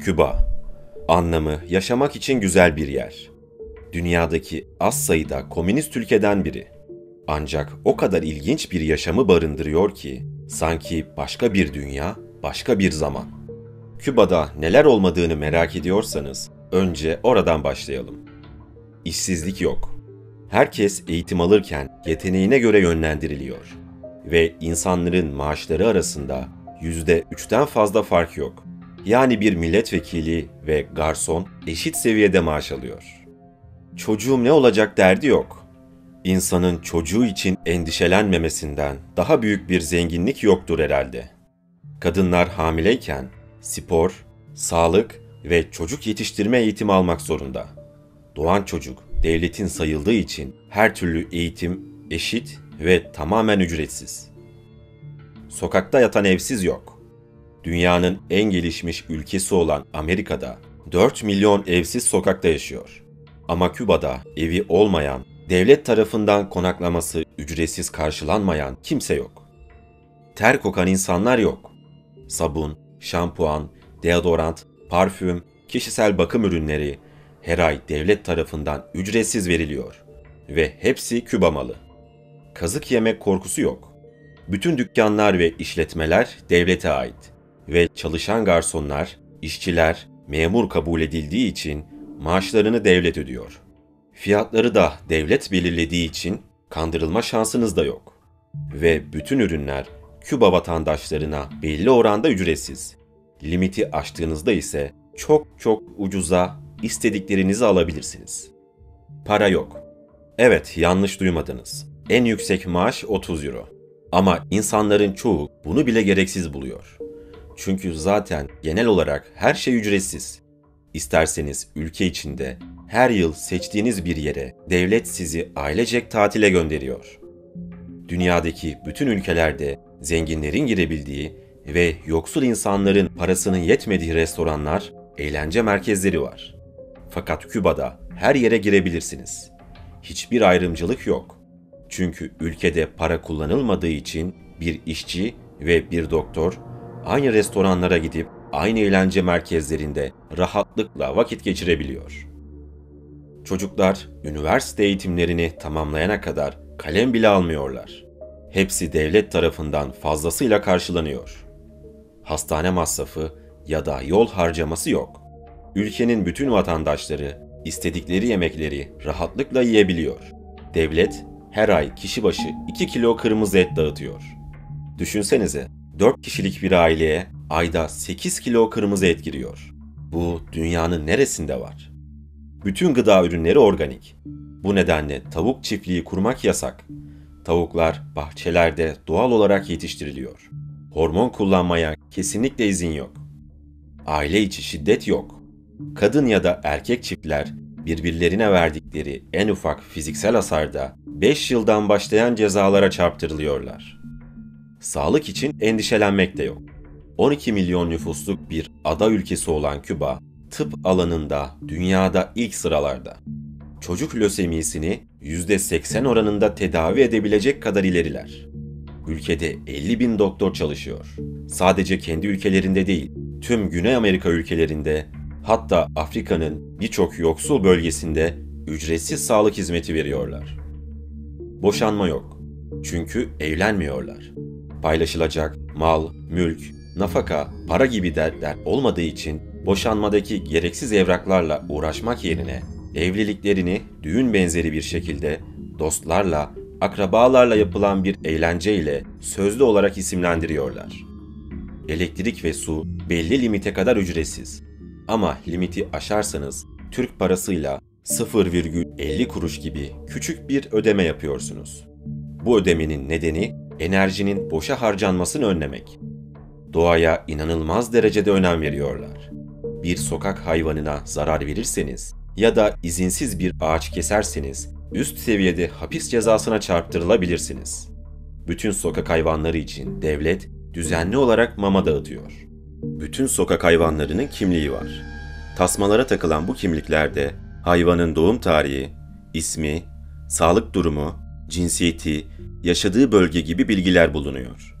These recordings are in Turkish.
Küba Anlamı yaşamak için güzel bir yer. Dünyadaki az sayıda komünist ülkeden biri. Ancak o kadar ilginç bir yaşamı barındırıyor ki sanki başka bir dünya, başka bir zaman. Küba'da neler olmadığını merak ediyorsanız önce oradan başlayalım. İşsizlik yok. Herkes eğitim alırken yeteneğine göre yönlendiriliyor ve insanların maaşları arasında yüzde üçten fazla fark yok. Yani bir milletvekili ve garson eşit seviyede maaş alıyor. Çocuğum ne olacak derdi yok. İnsanın çocuğu için endişelenmemesinden daha büyük bir zenginlik yoktur herhalde. Kadınlar hamileyken spor, sağlık ve çocuk yetiştirme eğitimi almak zorunda. Doğan çocuk devletin sayıldığı için her türlü eğitim eşit ve tamamen ücretsiz. Sokakta yatan evsiz yok. Dünyanın en gelişmiş ülkesi olan Amerika'da 4 milyon evsiz sokakta yaşıyor. Ama Küba'da evi olmayan, devlet tarafından konaklaması ücretsiz karşılanmayan kimse yok. Ter kokan insanlar yok. Sabun, şampuan, deodorant, parfüm, kişisel bakım ürünleri her ay devlet tarafından ücretsiz veriliyor ve hepsi Küba malı. Kazık yemek korkusu yok. Bütün dükkanlar ve işletmeler devlete ait ve çalışan garsonlar, işçiler memur kabul edildiği için maaşlarını devlet ödüyor. Fiyatları da devlet belirlediği için kandırılma şansınız da yok. Ve bütün ürünler Küba vatandaşlarına belli oranda ücretsiz. Limiti aştığınızda ise çok çok ucuza istediklerinizi alabilirsiniz. Para yok. Evet, yanlış duymadınız. En yüksek maaş 30 euro. Ama insanların çoğu bunu bile gereksiz buluyor. Çünkü zaten genel olarak her şey ücretsiz. İsterseniz ülke içinde her yıl seçtiğiniz bir yere devlet sizi ailecek tatile gönderiyor. Dünyadaki bütün ülkelerde zenginlerin girebildiği ve yoksul insanların parasının yetmediği restoranlar, eğlence merkezleri var. Fakat Küba'da her yere girebilirsiniz. Hiçbir ayrımcılık yok. Çünkü ülkede para kullanılmadığı için bir işçi ve bir doktor aynı restoranlara gidip aynı eğlence merkezlerinde rahatlıkla vakit geçirebiliyor. Çocuklar üniversite eğitimlerini tamamlayana kadar kalem bile almıyorlar. Hepsi devlet tarafından fazlasıyla karşılanıyor. Hastane masrafı ya da yol harcaması yok. Ülkenin bütün vatandaşları istedikleri yemekleri rahatlıkla yiyebiliyor. Devlet her ay kişi başı 2 kilo kırmızı et dağıtıyor. Düşünsenize 4 kişilik bir aileye ayda 8 kilo kırmızı et giriyor. Bu dünyanın neresinde var? Bütün gıda ürünleri organik. Bu nedenle tavuk çiftliği kurmak yasak. Tavuklar bahçelerde doğal olarak yetiştiriliyor. Hormon kullanmaya kesinlikle izin yok. Aile içi şiddet yok. Kadın ya da erkek çiftler birbirlerine verdikleri en ufak fiziksel hasarda 5 yıldan başlayan cezalara çarptırılıyorlar. Sağlık için endişelenmek de yok. 12 milyon nüfusluk bir ada ülkesi olan Küba, tıp alanında dünyada ilk sıralarda. Çocuk lösemisini %80 oranında tedavi edebilecek kadar ileriler. Ülkede 50 bin doktor çalışıyor. Sadece kendi ülkelerinde değil, tüm Güney Amerika ülkelerinde, hatta Afrika'nın birçok yoksul bölgesinde ücretsiz sağlık hizmeti veriyorlar. Boşanma yok. Çünkü evlenmiyorlar. Paylaşılacak mal, mülk, nafaka, para gibi dertler olmadığı için boşanmadaki gereksiz evraklarla uğraşmak yerine evliliklerini düğün benzeri bir şekilde dostlarla, akrabalarla yapılan bir eğlenceyle sözlü olarak isimlendiriyorlar. Elektrik ve su belli limite kadar ücretsiz. Ama limiti aşarsanız Türk parasıyla 0,50 kuruş gibi küçük bir ödeme yapıyorsunuz. Bu ödemenin nedeni enerjinin boşa harcanmasını önlemek. Doğaya inanılmaz derecede önem veriyorlar. Bir sokak hayvanına zarar verirseniz ya da izinsiz bir ağaç keserseniz üst seviyede hapis cezasına çarptırılabilirsiniz. Bütün sokak hayvanları için devlet düzenli olarak mama dağıtıyor. Bütün sokak hayvanlarının kimliği var. Tasmalara takılan bu kimliklerde hayvanın doğum tarihi, ismi, sağlık durumu, cinsiyeti, yaşadığı bölge gibi bilgiler bulunuyor.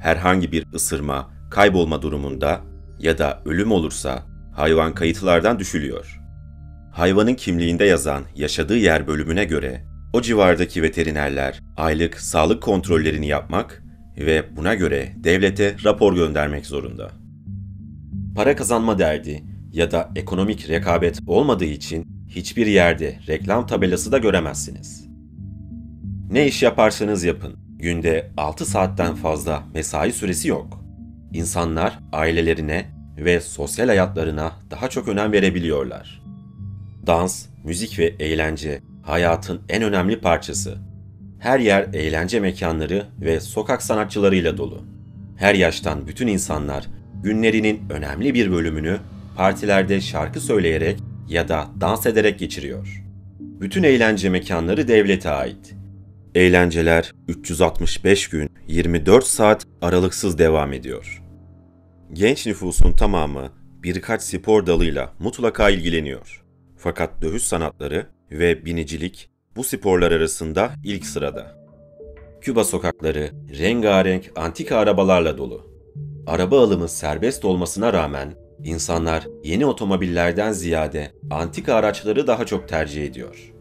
Herhangi bir ısırma, kaybolma durumunda ya da ölüm olursa hayvan kayıtlardan düşülüyor. Hayvanın kimliğinde yazan yaşadığı yer bölümüne göre o civardaki veterinerler aylık sağlık kontrollerini yapmak ve buna göre devlete rapor göndermek zorunda. Para kazanma derdi ya da ekonomik rekabet olmadığı için hiçbir yerde reklam tabelası da göremezsiniz. Ne iş yaparsanız yapın, günde 6 saatten fazla mesai süresi yok. İnsanlar ailelerine ve sosyal hayatlarına daha çok önem verebiliyorlar. Dans, müzik ve eğlence hayatın en önemli parçası. Her yer eğlence mekanları ve sokak sanatçılarıyla dolu. Her yaştan bütün insanlar günlerinin önemli bir bölümünü partilerde şarkı söyleyerek ya da dans ederek geçiriyor. Bütün eğlence mekanları devlete ait. Eğlenceler 365 gün 24 saat aralıksız devam ediyor. Genç nüfusun tamamı birkaç spor dalıyla mutlaka ilgileniyor. Fakat dövüş sanatları ve binicilik bu sporlar arasında ilk sırada. Küba sokakları rengarenk antika arabalarla dolu. Araba alımı serbest olmasına rağmen insanlar yeni otomobillerden ziyade antika araçları daha çok tercih ediyor.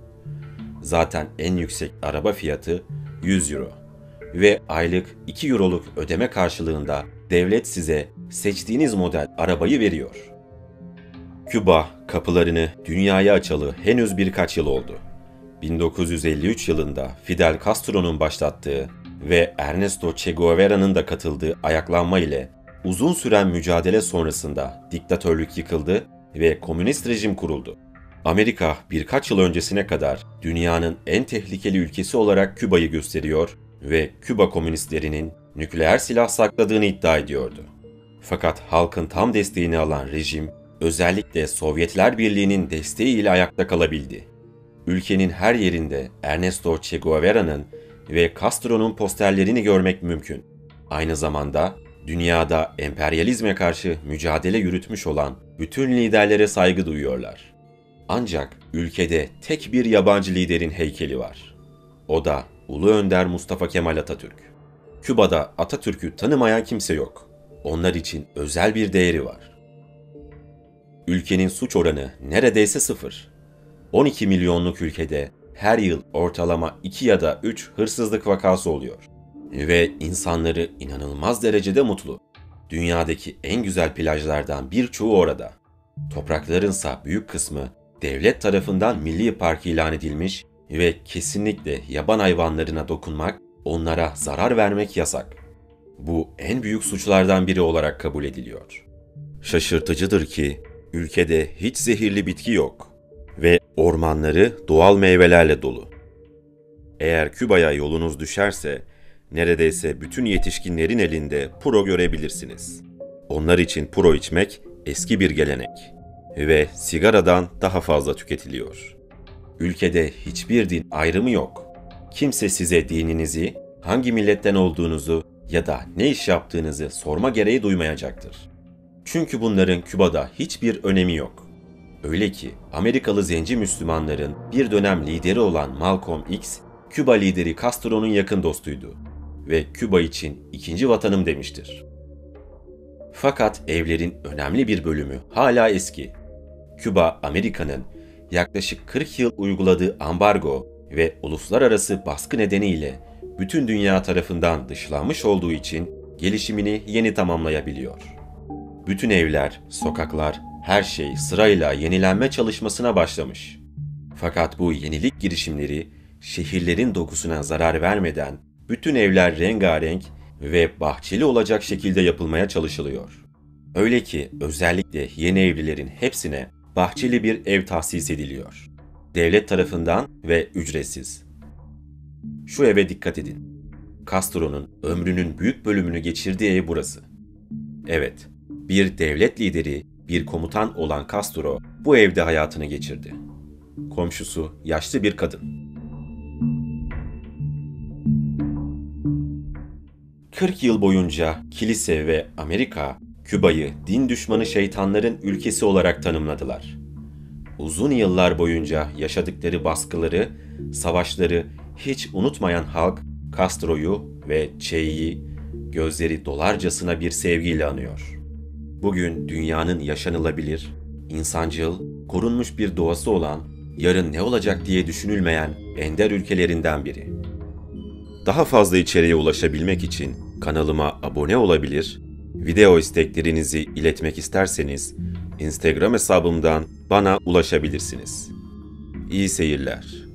Zaten en yüksek araba fiyatı 100 euro ve aylık 2 euroluk ödeme karşılığında devlet size seçtiğiniz model arabayı veriyor. Küba kapılarını dünyaya açalı henüz birkaç yıl oldu. 1953 yılında Fidel Castro'nun başlattığı ve Ernesto Che Guevara'nın da katıldığı ayaklanma ile uzun süren mücadele sonrasında diktatörlük yıkıldı ve komünist rejim kuruldu. Amerika birkaç yıl öncesine kadar dünyanın en tehlikeli ülkesi olarak Küba'yı gösteriyor ve Küba komünistlerinin nükleer silah sakladığını iddia ediyordu. Fakat halkın tam desteğini alan rejim özellikle Sovyetler Birliği'nin desteğiyle ayakta kalabildi. Ülkenin her yerinde Ernesto Che Guevara'nın ve Castro'nun posterlerini görmek mümkün. Aynı zamanda dünyada emperyalizme karşı mücadele yürütmüş olan bütün liderlere saygı duyuyorlar. Ancak ülkede tek bir yabancı liderin heykeli var. O da Ulu Önder Mustafa Kemal Atatürk. Küba'da Atatürk'ü tanımayan kimse yok. Onlar için özel bir değeri var. Ülkenin suç oranı neredeyse sıfır. 12 milyonluk ülkede her yıl ortalama 2 ya da 3 hırsızlık vakası oluyor. Ve insanları inanılmaz derecede mutlu. Dünyadaki en güzel plajlardan birçoğu orada. Topraklarınsa büyük kısmı devlet tarafından milli park ilan edilmiş ve kesinlikle yaban hayvanlarına dokunmak, onlara zarar vermek yasak. Bu en büyük suçlardan biri olarak kabul ediliyor. Şaşırtıcıdır ki ülkede hiç zehirli bitki yok ve ormanları doğal meyvelerle dolu. Eğer Küba'ya yolunuz düşerse neredeyse bütün yetişkinlerin elinde puro görebilirsiniz. Onlar için puro içmek eski bir gelenek ve sigaradan daha fazla tüketiliyor. Ülkede hiçbir din ayrımı yok. Kimse size dininizi, hangi milletten olduğunuzu ya da ne iş yaptığınızı sorma gereği duymayacaktır. Çünkü bunların Küba'da hiçbir önemi yok. Öyle ki Amerikalı zenci Müslümanların bir dönem lideri olan Malcolm X, Küba lideri Castro'nun yakın dostuydu ve Küba için ikinci vatanım demiştir. Fakat evlerin önemli bir bölümü hala eski. Küba, Amerika'nın yaklaşık 40 yıl uyguladığı ambargo ve uluslararası baskı nedeniyle bütün dünya tarafından dışlanmış olduğu için gelişimini yeni tamamlayabiliyor. Bütün evler, sokaklar, her şey sırayla yenilenme çalışmasına başlamış. Fakat bu yenilik girişimleri şehirlerin dokusuna zarar vermeden bütün evler rengarenk ve bahçeli olacak şekilde yapılmaya çalışılıyor. Öyle ki özellikle yeni evlilerin hepsine bahçeli bir ev tahsis ediliyor. Devlet tarafından ve ücretsiz. Şu eve dikkat edin. Castro'nun ömrünün büyük bölümünü geçirdiği ev burası. Evet, bir devlet lideri, bir komutan olan Castro bu evde hayatını geçirdi. Komşusu yaşlı bir kadın. 40 yıl boyunca kilise ve Amerika Küba'yı din düşmanı şeytanların ülkesi olarak tanımladılar. Uzun yıllar boyunca yaşadıkları baskıları, savaşları hiç unutmayan halk Castro'yu ve Che'yi gözleri dolarcasına bir sevgiyle anıyor. Bugün dünyanın yaşanılabilir, insancıl, korunmuş bir doğası olan, yarın ne olacak diye düşünülmeyen ender ülkelerinden biri. Daha fazla içeriğe ulaşabilmek için kanalıma abone olabilir, video isteklerinizi iletmek isterseniz Instagram hesabımdan bana ulaşabilirsiniz. İyi seyirler.